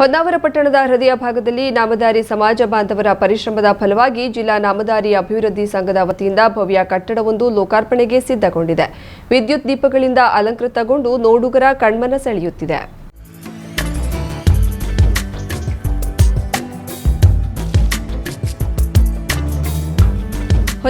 ಹೊನ್ನಾವರ ಪಟ್ಟಣದ ಹೃದಯ ಭಾಗದಲ್ಲಿ ನಾಮದಾರಿ ಸಮಾಜ ಬಾಂಧವರ ಪರಿಶ್ರಮದ ಫಲವಾಗಿ ಜಿಲ್ಲಾ ನಾಮದಾರಿ ಅಭಿವೃದ್ಧಿ ಸಂಘದ ವತಿಯಿಂದ ಭವ್ಯ ಕಟ್ಟಡವೊಂದು ಲೋಕಾರ್ಪಣೆಗೆ ಸಿದ್ಧಗೊಂಡಿದೆ. ವಿದ್ಯುತ್ ದೀಪಗಳಿಂದ ಅಲಂಕೃತಗೊಂಡು ನೋಡುಗರ ಕಣ್ಮನ ಸೆಳೆಯುತ್ತಿದೆ.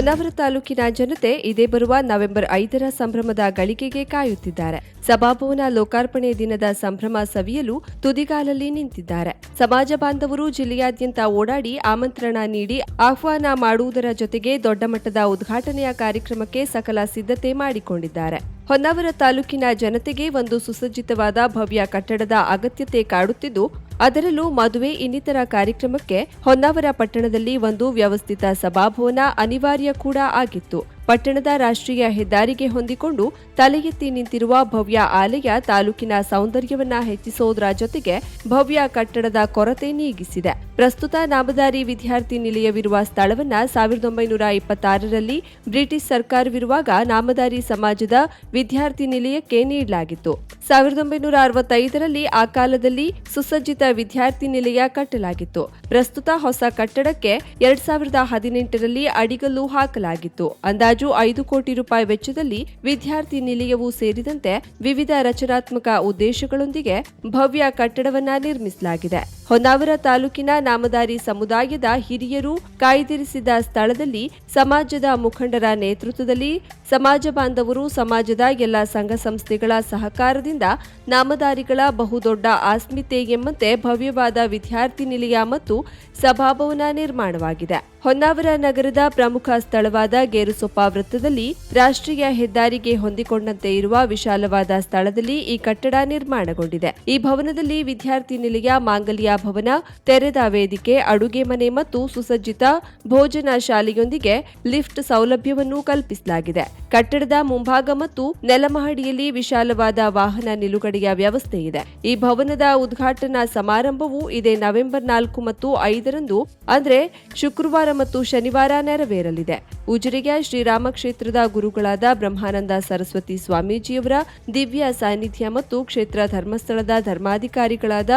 ಹೊನ್ನಾವರ ತಾಲೂಕಿನ ಜನತೆ ಇದೇ ಬರುವ ನವೆಂಬರ್ ಐದರ ಸಂಭ್ರಮದ ಗಳಿಗೆಗೆ ಕಾಯುತ್ತಿದ್ದಾರೆ. ಸಭಾಭವನ ಲೋಕಾರ್ಪಣೆ ದಿನದ ಸಂಭ್ರಮ ಸವಿಯಲು ತುದಿಗಾಲಲ್ಲಿ ನಿಂತಿದ್ದಾರೆ. ಸಮಾಜ ಬಾಂಧವರು ಜಿಲ್ಲೆಯಾದ್ಯಂತ ಓಡಾಡಿ ಆಮಂತ್ರಣ ನೀಡಿ ಆಹ್ವಾನ ಮಾಡುವುದರ ಜೊತೆಗೆ ದೊಡ್ಡ ಮಟ್ಟದ ಉದ್ಘಾಟನೆಯ ಕಾರ್ಯಕ್ರಮಕ್ಕೆ ಸಕಲ ಸಿದ್ಧತೆ ಮಾಡಿಕೊಂಡಿದ್ದಾರೆ. ಹೊನ್ನಾವರ ತಾಲೂಕಿನ ಜನತೆಗೆ ಒಂದು ಸುಸಜ್ಜಿತವಾದ ಭವ್ಯ ಕಟ್ಟಡದ ಅಗತ್ಯತೆ ಕಾಡುತ್ತಿದ್ದು ಅದರಲ್ಲೂ ಮದುವೆ ಇನ್ನಿತರ ಕಾರ್ಯಕ್ರಮಕ್ಕೆ ಹೊನ್ನಾವರ ಪಟ್ಟಣದಲ್ಲಿ ಒಂದು ವ್ಯವಸ್ಥಿತ ಸಭಾಭವನ ಅನಿವಾರ್ಯ ಕೂಡ ಆಗಿತ್ತು. ಪಟ್ಟಣದ ರಾಷ್ಟ್ರೀಯ ಹೆದ್ದಾರಿಗೆ ಹೊಂದಿಕೊಂಡು ತಲೆ ಎತ್ತಿ ನಿಂತಿರುವ ಭವ್ಯ ಆಲಯ ತಾಲೂಕಿನ ಸೌಂದರ್ಯವನ್ನ ಹೆಚ್ಚಿಸುವುದರ ಜೊತೆಗೆ ಭವ್ಯ ಕಟ್ಟಡದ ಕೊರತೆ ನೀಗಿಸಿದೆ. ಪ್ರಸ್ತುತ ನಾಮದಾರಿ ವಿದ್ಯಾರ್ಥಿ ನಿಲಯವಿರುವ ಸ್ಥಳವನ್ನ ಸಾವಿರದ ಒಂಬೈನೂರ ಇಪ್ಪತ್ತಾರರಲ್ಲಿ ಬ್ರಿಟಿಷ್ ಸರ್ಕಾರವಿರುವಾಗ ನಾಮದಾರಿ ಸಮಾಜದ ವಿದ್ಯಾರ್ಥಿ ನಿಲಯಕ್ಕೆ ನೀಡಲಾಗಿತ್ತು. ಸಾವಿರದ ಒಂಬೈನೂರ ಅರವತ್ತೈದರಲ್ಲಿ ಆ ಕಾಲದಲ್ಲಿ ಸುಸಜ್ಜಿತ ವಿದ್ಯಾರ್ಥಿ ನಿಲಯ ಕಟ್ಟಲಾಗಿತ್ತು. ಪ್ರಸ್ತುತ ಹೊಸ ಕಟ್ಟಡಕ್ಕೆ ಎರಡ್ ಸಾವಿರದ ಹದಿನೆಂಟರಲ್ಲಿ ಅಡಿಗಲ್ಲು ಹಾಕಲಾಗಿತ್ತು. ಅಂದಾಜು ಐದು ಕೋಟಿ ರೂಪಾಯಿ ವೆಚ್ಚದಲ್ಲಿ ವಿದ್ಯಾರ್ಥಿ ನಿಲಯವೂ ಸೇರಿದಂತೆ ವಿವಿಧ ರಚನಾತ್ಮಕ ಉದ್ದೇಶಗಳೊಂದಿಗೆ ಭವ್ಯ ಕಟ್ಟಡವನ್ನ ನಿರ್ಮಿಸಲಾಗಿದೆ. ಹೊನ್ನಾವರ ತಾಲೂಕಿನ ನಾಮದಾರಿ ಸಮುದಾಯದ ಹಿರಿಯರು ಕಾಯ್ದಿರಿಸಿದ ಸ್ಥಳದಲ್ಲಿ ಸಮಾಜದ ಮುಖಂಡರ ನೇತೃತ್ವದಲ್ಲಿ ಸಮಾಜ ಬಾಂಧವರು ಸಮಾಜದ ಎಲ್ಲ ಸಂಘ ಸಂಸ್ಥೆಗಳ ಸಹಕಾರದಿಂದ ನಾಮದಾರಿಗಳ ಬಹುದೊಡ್ಡ ಆಸ್ಮಿತೆ ಎಂಬಂತೆ ಭವ್ಯವಾದ ವಿದ್ಯಾರ್ಥಿ ನಿಲಯ ಮತ್ತು ಸಭಾಭವನ ನಿರ್ಮಾಣವಾಗಿದೆ. ಹೊನ್ನಾವರ ನಗರದ ಪ್ರಮುಖ ಸ್ಥಳವಾದ ಗೇರುಸೊಪ್ಪ ವೃತ್ತದಲ್ಲಿ ರಾಷ್ಟ್ರೀಯ ಹೆದ್ದಾರಿಗೆ ಹೊಂದಿಕೊಂಡಂತೆ ಇರುವ ವಿಶಾಲವಾದ ಸ್ಥಳದಲ್ಲಿ ಈ ಕಟ್ಟಡ ನಿರ್ಮಾಣಗೊಂಡಿದೆ. ಈ ಭವನದಲ್ಲಿ ವಿದ್ಯಾರ್ಥಿ ನಿಲಯ, ಮಾಂಗಲ್ಯ ಭವನ, ತೆರೆದ ವೇದಿಕೆ, ಅಡುಗೆ ಮನೆ ಮತ್ತು ಸುಸಜ್ಜಿತ ಭೋಜನ ಶಾಲೆಯೊಂದಿಗೆ ಲಿಫ್ಟ್ ಸೌಲಭ್ಯವನ್ನು ಕಲ್ಪಿಸಲಾಗಿದೆ. ಕಟ್ಟಡದ ಮುಂಭಾಗ ಮತ್ತು ನೆಲಮಹಡಿಯಲ್ಲಿ ವಿಶಾಲವಾದ ವಾಹನ ನಿಲುಗಡೆಯ ವ್ಯವಸ್ಥೆ ಇದೆ. ಈ ಭವನದ ಉದ್ಘಾಟನಾ ಸಮಾರಂಭವು ಇದೇ ನವೆಂಬರ್ ನಾಲ್ಕು ಮತ್ತು ಐದರಂದು, ಅಂದರೆ ಶುಕ್ರವಾರ ಮತ್ತು ಶನಿವಾರ ನೆರವೇರಲಿದೆ. ಉಜಿರೆಯ ಶ್ರೀರಾಮ ಕ್ಷೇತ್ರದ ಗುರುಗಳಾದ ಬ್ರಹ್ಮಾನಂದ ಸರಸ್ವತಿ ಸ್ವಾಮೀಜಿಯವರ ದಿವ್ಯ ಸಾನ್ನಿಧ್ಯ ಮತ್ತು ಕ್ಷೇತ್ರ ಧರ್ಮಸ್ಥಳದ ಧರ್ಮಾಧಿಕಾರಿಗಳಾದ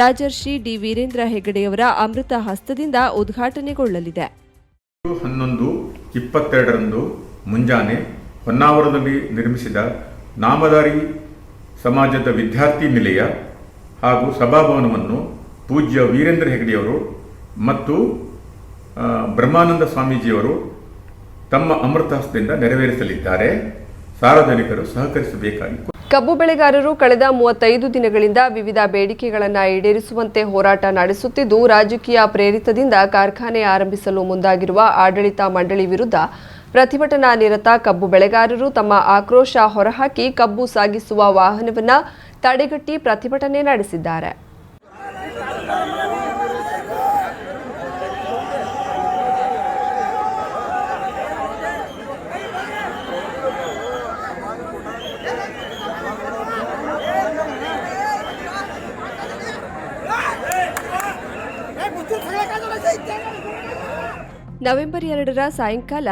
ರಾಜರ್ಷಿ ಡಿ ವೀರೇಂದ್ರ ಹೆಗಡೆಯವರ ಅಮೃತ ಹಸ್ತದಿಂದ ಉದ್ಘಾಟನೆಗೊಳ್ಳಲಿದೆ. ಹನ್ನೊಂದು, ಇಪ್ಪತ್ತೆರಡರಂದು, ಮುಂಜಾನೆ ಹೊನ್ನಾವರದಲ್ಲಿ ನಿರ್ಮಿಸಿದ ನಾಮದಾರಿ ಸಮಾಜದ ವಿದ್ಯಾರ್ಥಿ ನಿಲಯ ಹಾಗೂ ಸಭಾಭವನವನ್ನು ಪೂಜ್ಯ ವೀರೇಂದ್ರ ಹೆಗಡೆಯವರು ಮತ್ತು ಬ್ರಹ್ಮಾನಂದ ಸ್ವಾಮೀಜಿಯವರು ತಮ್ಮ ಅಮೃತಹಸ್ತದಿಂದ ನೆರವೇರಿಸಲಿದ್ದಾರೆ. ಸಾರ್ವಜನಿಕರು ಸಹಕರಿಸಬೇಕಾಗಿ ಕಬ್ಬು ಬೆಳೆಗಾರರು ಕಳೆದ ಮೂವತ್ತೈದು ದಿನಗಳಿಂದ ವಿವಿಧ ಬೇಡಿಕೆಗಳನ್ನು ಈಡೇರಿಸುವಂತೆ ಹೋರಾಟ ನಡೆಸುತ್ತಿದ್ದು, ರಾಜಕೀಯ ಪ್ರೇರಿತದಿಂದ ಕಾರ್ಖಾನೆ ಆರಂಭಿಸಲು ಮುಂದಾಗಿರುವ ಆಡಳಿತ ಮಂಡಳಿ ವಿರುದ್ಧ ಪ್ರತಿಭಟನಾ ನಿರತ ಕಬ್ಬು ಬೆಳೆಗಾರರು ತಮ್ಮ ಆಕ್ರೋಶ ಹೊರಹಾಕಿ ಕಬ್ಬು ಸಾಗಿಸುವ ವಾಹನವನ್ನು ತಡೆಗಟ್ಟಿ ಪ್ರತಿಭಟನೆ ನಡೆಸಿದ್ದಾರೆ. ನವೆಂಬರ್ ಎರಡರ ಸಾಯಂಕಾಲ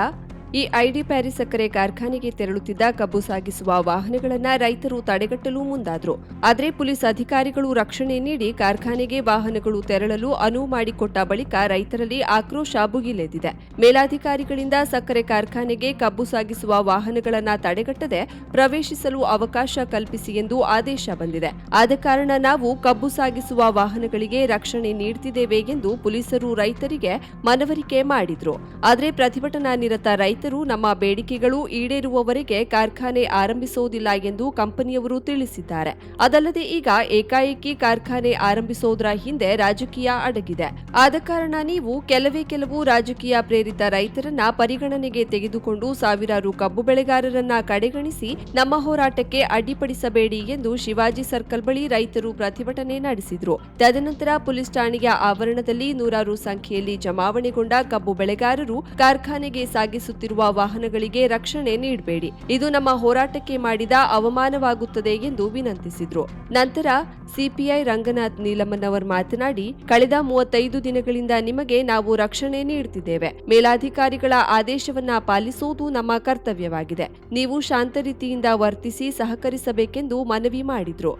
ಈ ಐಡಿ ಪ್ಯಾರಿ ಸಕ್ಕರೆ ಕಾರ್ಖಾನೆಗೆ ತೆರಳುತ್ತಿದ್ದ ಕಬ್ಬು ಸಾಗಿಸುವ ವಾಹನಗಳನ್ನು ರೈತರು ತಡೆಗಟ್ಟಲು ಮುಂದಾದರು. ಆದರೆ ಪೊಲೀಸ್ ಅಧಿಕಾರಿಗಳು ರಕ್ಷಣೆ ನೀಡಿ ಕಾರ್ಖಾನೆಗೆ ವಾಹನಗಳು ತೆರಳಲು ಅನುವು ಮಾಡಿಕೊಟ್ಟ ಬಳಿಕ ರೈತರಲ್ಲಿ ಆಕ್ರೋಶ ಭುಗಿಲೆದ್ದಿದೆ. ಮೇಲಾಧಿಕಾರಿಗಳಿಂದ ಸಕ್ಕರೆ ಕಾರ್ಖಾನೆಗೆ ಕಬ್ಬು ಸಾಗಿಸುವ ವಾಹನಗಳನ್ನು ತಡೆಗಟ್ಟದೆ ಪ್ರವೇಶಿಸಲು ಅವಕಾಶ ಕಲ್ಪಿಸಿ ಎಂದು ಆದೇಶ ಬಂದಿದೆ. ಆದ ಕಾರಣ ನಾವು ಕಬ್ಬು ಸಾಗಿಸುವ ವಾಹನಗಳಿಗೆ ರಕ್ಷಣೆ ನೀಡುತ್ತಿದ್ದೇವೆ ಎಂದು ಪೊಲೀಸರು ರೈತರಿಗೆ ಮನವರಿಕೆ ಮಾಡಿದರು. ಆದರೆ ಪ್ರತಿಭಟನಾ ನಿರತ ರೈತರು ನಮ್ಮ ಬೇಡಿಕೆಗಳು ಈಡೇರುವವರೆಗೆ ಕಾರ್ಖಾನೆ ಆರಂಭಿಸುವುದಿಲ್ಲ ಎಂದು ಕಂಪನಿಯವರು ತಿಳಿಸಿದ್ದಾರೆ. ಅದಲ್ಲದೆ ಈಗ ಏಕಾಏಕಿ ಕಾರ್ಖಾನೆ ಆರಂಭಿಸುವುದರ ಹಿಂದೆ ರಾಜಕೀಯ ಅಡಗಿದೆ. ಆದ ಕಾರಣ ನೀವು ಕೆಲವೇ ಕೆಲವು ರಾಜಕೀಯ ಪ್ರೇರಿತ ರೈತರನ್ನ ಪರಿಗಣನೆಗೆ ತೆಗೆದುಕೊಂಡು ಸಾವಿರಾರು ಕಬ್ಬು ಬೆಳೆಗಾರರನ್ನ ಕಡೆಗಣಿಸಿ ನಮ್ಮ ಹೋರಾಟಕ್ಕೆ ಅಡ್ಡಿಪಡಿಸಬೇಡಿ ಎಂದು ಶಿವಾಜಿ ಸರ್ಕಲ್ ಬಳಿ ರೈತರು ಪ್ರತಿಭಟನೆ ನಡೆಸಿದ್ರು. ತದನಂತರ ಪೊಲೀಸ್ ಠಾಣೆಯ ಆವರಣದಲ್ಲಿ ನೂರಾರು ಸಂಖ್ಯೆಯಲ್ಲಿ ಜಮಾವಣೆಗೊಂಡ ಕಬ್ಬು ಬೆಳೆಗಾರರು ಕಾರ್ಖಾನೆಗೆ ಸಾಗಿಸುತ್ತಿದ್ದ ಚಲಾಯಿಸುತ್ತಿರುವ ವಾಹನಗಳಿಗೆ ರಕ್ಷಣೆ ನೀಡಬೇಡಿ. ಇದು ನಮ್ಮ ಹೋರಾಟಕ್ಕೆ ಮಾಡಿದ ಅವಮಾನವಾಗುತ್ತದೆ ಎಂದು ವಿನಂತಿಸಿದ್ರು. ನಂತರ ಸಿಪಿಐ ರಂಗನಾಥ್ ನೀಲಮ್ಮನವರ್ ಮಾತನಾಡಿ, ಕಳೆದ ಮೂವತ್ತೈದು ದಿನಗಳಿಂದ ನಿಮಗೆ ನಾವು ರಕ್ಷಣೆ ನೀಡುತ್ತಿದ್ದೇವೆ ಮೇಲಾಧಿಕಾರಿಗಳ ಆದೇಶವನ್ನ ಪಾಲಿಸುವುದು ನಮ್ಮ ಕರ್ತವ್ಯವಾಗಿದೆ. ನೀವು ಶಾಂತ ರೀತಿಯಿಂದ ವರ್ತಿಸಿ ಸಹಕರಿಸಬೇಕೆಂದು ಮನವಿ ಮಾಡಿದ್ರು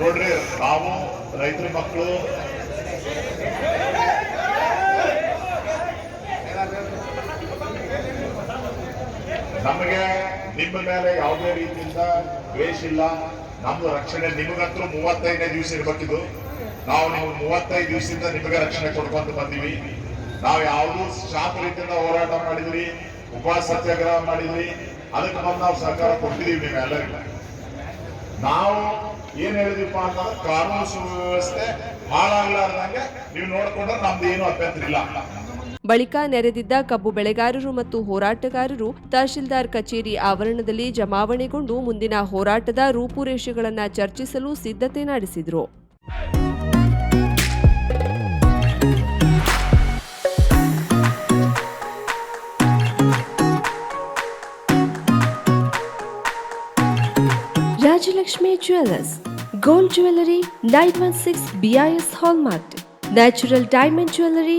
ನೋಡ್ರಿ ನಾವು ರೈತರ ಮಕ್ಕಳು ನಮಗೆ ನಿಮ್ಮ ಮೇಲೆ ಯಾವುದೇ ರೀತಿಯಿಂದ ದ್ವೇಷ ಇಲ್ಲ. ನಮ್ದು ರಕ್ಷಣೆ ನಿಮಗಂತೂ ಮೂವತ್ತೈದನೇ ದಿವಸ ಇರ್ಬೇಕಿದ್ದು ನಾವು ನೀವು ಮೂವತ್ತೈದು ದಿವಸದಿಂದ ನಿಮಗೆ ರಕ್ಷಣೆ ಕೊಡ್ಕೊಂತ ಬಂದೀವಿ. ನಾವು ಯಾವುದೂ ಶಾಂತ ರೀತಿಯಿಂದ ಹೋರಾಟ ಮಾಡಿದ್ವಿ ಉಪವಾಸ ಸತ್ಯಾಗ್ರಹ ಮಾಡಿದ್ವಿ ಅದಕ್ಕೆ ಬಂದು ನಾವು ಸಹಕಾರ ನೀವು ನೀವೆಲ್ಲರಿಗೂ ನಾವು ಏನ್ ಹೇಳಿದೀಪ ಅಂತಂದ್ರೆ ಕಾನೂನು ಸುವ್ಯವಸ್ಥೆ ಹಾಳಾಗ್ಲಾರ್ದಂಗೆ ನೀವು ನೋಡ್ಕೊಂಡ್ರೆ ನಮ್ದು ಏನು ಅಭ್ಯಂತರ ಇಲ್ಲ ಬಳಿಕ ನೆರೆದಿದ್ದ ಕಬ್ಬು ಬೆಳೆಗಾರರು ಮತ್ತು ಹೋರಾಟಗಾರರು ತಹಶೀಲ್ದಾರ್ ಕಚೇರಿ ಆವರಣದಲ್ಲಿ ಜಮಾವಣೆಗೊಂಡು ಮುಂದಿನ ಹೋರಾಟದ ರೂಪುರೇಷೆಗಳನ್ನು ಚರ್ಚಿಸಲು ಸಿದ್ಧತೆ ನಡೆಸಿದರು. Rajalakshmi jewellers, gold jewellery nine one six BIS hallmark natural diamond jewellery